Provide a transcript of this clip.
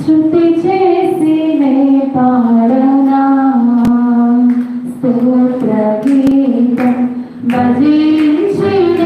శృతి చేసి నే పాడనా? స్తోత్ర గీతం భజించిన